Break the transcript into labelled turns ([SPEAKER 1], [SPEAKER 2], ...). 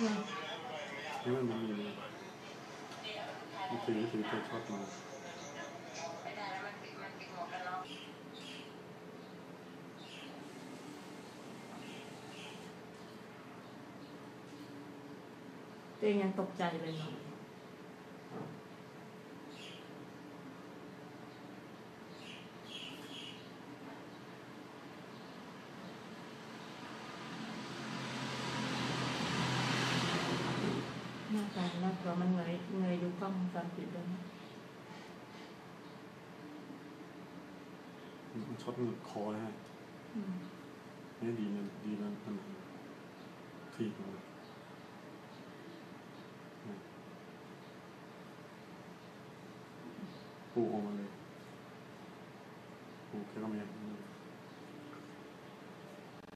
[SPEAKER 1] นี่
[SPEAKER 2] มันมีเลยมันถือถือตัวช็อบมา
[SPEAKER 1] ตัวเองยังตกใจเลยเนาะากกว่ามันเงยเงยดูกล้องวงจรปิดด้วย
[SPEAKER 2] ช็อตหลุคอนะฮะ
[SPEAKER 1] อืม
[SPEAKER 2] นี่ดีนะดีนะมันทีมัน ปูออกมาเลยปูแค่ก็ไม่ยัง